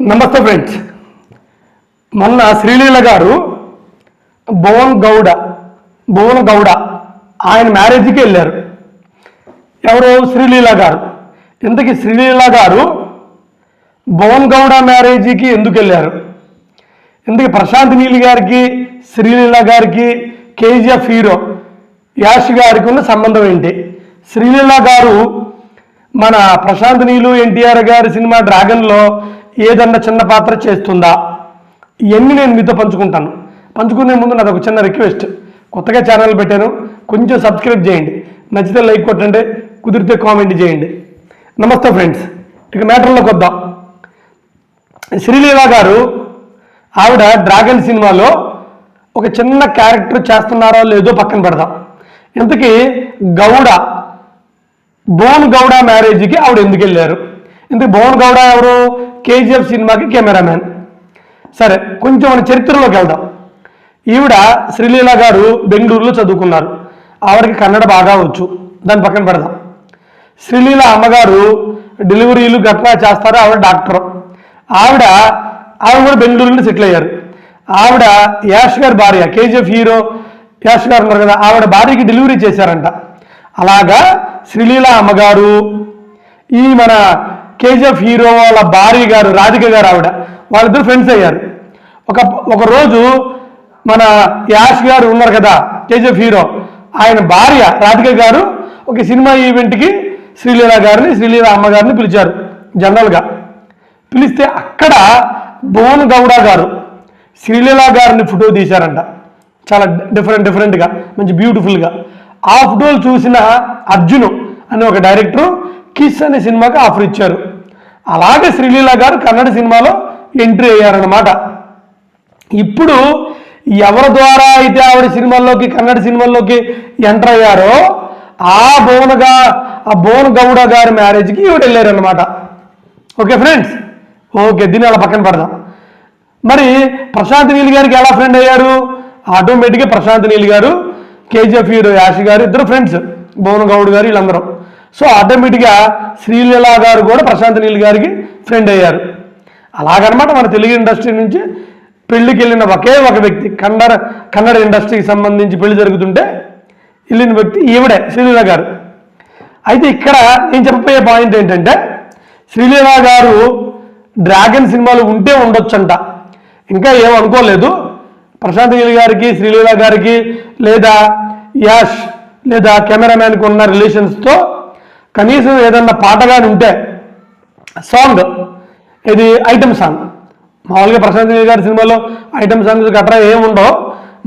నమస్తే ఫ్రెండ్స్ మొన్న శ్రీలీల గారు భువన్ గౌడ భువన్ గౌడ ఆయన మ్యారేజ్కి వెళ్ళారు. ఎవరు? శ్రీలీల గారు. ఇంతకీ శ్రీలీల గారు భువన్ గౌడ మ్యారేజీకి ఎందుకు వెళ్ళారు? ఇందుకు ప్రశాంత్ నీల్ గారికి శ్రీలీల గారికి కేజీఎఫ్ హీరో యాష్ గారికి ఉన్న సంబంధం ఏంటి? శ్రీలీల గారు మన ప్రశాంత్ నీలు ఎన్టీఆర్ గారి సినిమా డ్రాగన్లో ఏదన్నా చిన్న పాత్ర చేస్తుందా? ఇవన్నీ నేను మీతో పంచుకుంటాను. పంచుకునే ముందు నాది ఒక చిన్న రిక్వెస్ట్ కొత్తగా ఛానల్ పెట్టాను. కొంచెం సబ్స్క్రైబ్ చేయండి. నచ్చితే లైక్ కొట్టండి. కుదిరితే కామెంట్ చేయండి. నమస్తే ఫ్రెండ్స్ ఇక మ్యాటర్లోకి వద్దాం. శ్రీలీల గారు ఆవిడ డ్రాగన్ సినిమాలో ఒక చిన్న క్యారెక్టర్ చేస్తున్నారో లేదో పక్కన పెడదాం. ఇంతకీ గౌడ బోన్ గౌడ మ్యారేజ్కి ఆవిడ ఎందుకు వెళ్ళారు? ఇంతకు భువన్ గౌడ ఎవరు? కేజీఎఫ్ సినిమాకి కెమెరామ్యాన్. సరే కొంచెం మన చరిత్రలోకి వెళ్దాం. ఈవిడ శ్రీలీల గారు బెంగళూరులో చదువుకున్నారు. ఆవిడకి కన్నడ బాగా వచ్చు. దాని పక్కన పెడదాం. శ్రీలీల అమ్మగారు డెలివరీలు గట్రా చేస్తారు ఆవిడ డాక్టర్. ఆవిడ ఆవిడ కూడా బెంగళూరులో సెటిల్ అయ్యారు. ఆవిడ యాష్ గారి భార్య కేజీఎఫ్ హీరో యాష్ గారు ఉన్నారు కదా ఆవిడ భార్యకి డెలివరీ చేశారంట. అలాగా శ్రీలీల అమ్మగారు ఈ మన కేజీఎఫ్ హీరో వాళ్ళ భార్య గారు రాధిక గారు ఆవిడ వాళ్ళిద్దరు ఫ్రెండ్స్ అయ్యారు. ఒక ఒక రోజు మన యాష్ గారు ఉన్నారు కదా కేజీఎఫ్ హీరో ఆయన భార్య రాధిక గారు ఒక సినిమా ఈవెంట్కి శ్రీలీల గారిని శ్రీలీల అమ్మగారిని పిలిచారు జనరల్గా పిలిస్తే అక్కడ భువన్ గౌడ గారు శ్రీలీల గారిని ఫోటో తీశారంట. చాలా డిఫరెంట్ డిఫరెంట్గా మంచి బ్యూటిఫుల్గా ఆ ఫోటోలు చూసిన అర్జును అనే ఒక డైరెక్టరు కిస్ అనే సినిమాకి ఆఫర్ ఇచ్చారు. అలాగే శ్రీలీల గారు కన్నడ సినిమాలో ఎంట్రీ అయ్యారనమాట ఇప్పుడు ఎవరి ద్వారా అయితే ఆవిడ సినిమాల్లోకి కన్నడ సినిమాల్లోకి ఎంటర్ అయ్యారో ఆ భువనగా ఆ భువన గౌడ గారి మ్యారేజ్కి ఈవిడ వెళ్ళారనమాట ఓకే ఫ్రెండ్స్? ఓకే దీన్ని అలా పక్కన పెడదాం. మరి ప్రశాంత్ నీల్ గారికి ఎలా ఫ్రెండ్ అయ్యారు? ఆటోమేటిక్గా ప్రశాంత్ నీల్ గారు కేజీఎఫ్ హీరో యాష్ గారు ఇద్దరు ఫ్రెండ్స్ భువన గౌడ్ గారు వీళ్ళందరూ. సో ఆటోమేటిక్గా శ్రీలీల గారు కూడా ప్రశాంత్ నీల్ గారికి ఫ్రెండ్ అయ్యారు. అలాగనమాట మన తెలుగు ఇండస్ట్రీ నుంచి పెళ్ళికి వెళ్ళిన ఒకే ఒక వ్యక్తి కన్నడ కన్నడ ఇండస్ట్రీకి సంబంధించి పెళ్ళి జరుగుతుంటే వెళ్ళిన వ్యక్తి ఈవిడే శ్రీలీల గారు. అయితే ఇక్కడ నేను చెప్పబోయే పాయింట్ ఏంటంటే శ్రీలీల గారు డ్రాగన్ సినిమాలు ఉంటే ఉండొచ్చంట. ఇంకా ఏం అనుకోలేదు. ప్రశాంత్ నీల్ గారికి శ్రీలీల గారికి లేదా యాష్ లేదా కెమెరామ్యాన్కి ఉన్న రిలేషన్స్తో కనీసం ఏదన్నా పాట కానీ ఉంటే సాంగ్. ఇది ఐటమ్ సాంగ్. మామూలుగా ప్రశాంత్ నీల్ గారి సినిమాలో ఐటమ్ సాంగ్స్ గట్రా ఏముండవు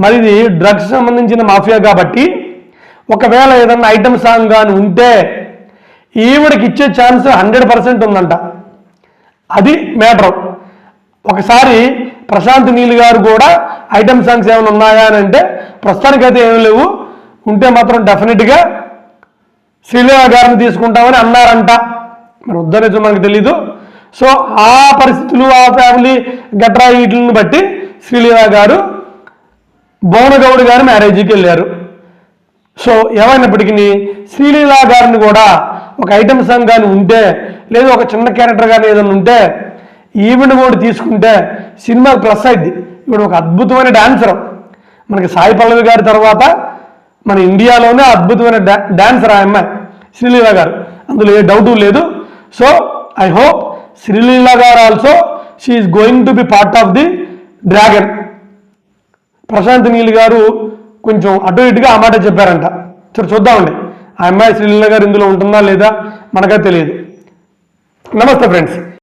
మరి ఇది డ్రగ్స్ సంబంధించిన మాఫియా కాబట్టి ఒకవేళ ఏదన్నా ఐటమ్ సాంగ్ కానీ ఉంటే ఈవిడకి ఇచ్చే ఛాన్స్ హండ్రెడ్ పర్సెంట్ ఉందంట. అది మ్యాటర్. ఒకసారి ప్రశాంత్ నీల్ గారు కూడా ఐటమ్ సాంగ్స్ ఏమైనా ఉన్నాయా అని అంటే ప్రస్తుతానికైతే ఏమీ లేవు. ఉంటే మాత్రం డెఫినెట్గా శ్రీలీల గారిని తీసుకుంటామని అన్నారంట. మరి వద్దనేది మనకు తెలీదు. సో ఆ పరిస్థితులు ఆ ఫ్యామిలీ గట్రా వీటిని బట్టి శ్రీలీల గారు భువనగౌడ్ గారు మ్యారేజ్కి వెళ్ళారు. సో ఏమైనప్పటికీ శ్రీలీల గారిని కూడా ఒక ఐటమ్ సాంగ్ కానీ ఉంటే లేదా ఒక చిన్న క్యారెక్టర్ కానీ ఏదైనా ఉంటే ఈవెంట్ కూడా తీసుకుంటే సినిమా ప్లస్ అయింది ఇప్పుడు ఒక అద్భుతమైన డాన్సర్ మనకి సాయి పల్లవి గారి తర్వాత మన ఇండియాలోనే అద్భుతమైన డా డాన్సర్ ఆ అమ్మాయి. శ్రీలీల గారు. అందులో ఏ డౌటు లేదు. So I hope Sreeleela garu also she is going to be part of the Dragon Prashanth Neel garu కొంచెం అటు ఇటుగా ఆ మాట చెప్పారంట. సరే చూద్దామండి. ఆ అమ్మాయి శ్రీలీల గారు ఇందులో ఉంటుందా లేదా? మనకే తెలియదు. నమస్తే ఫ్రెండ్స్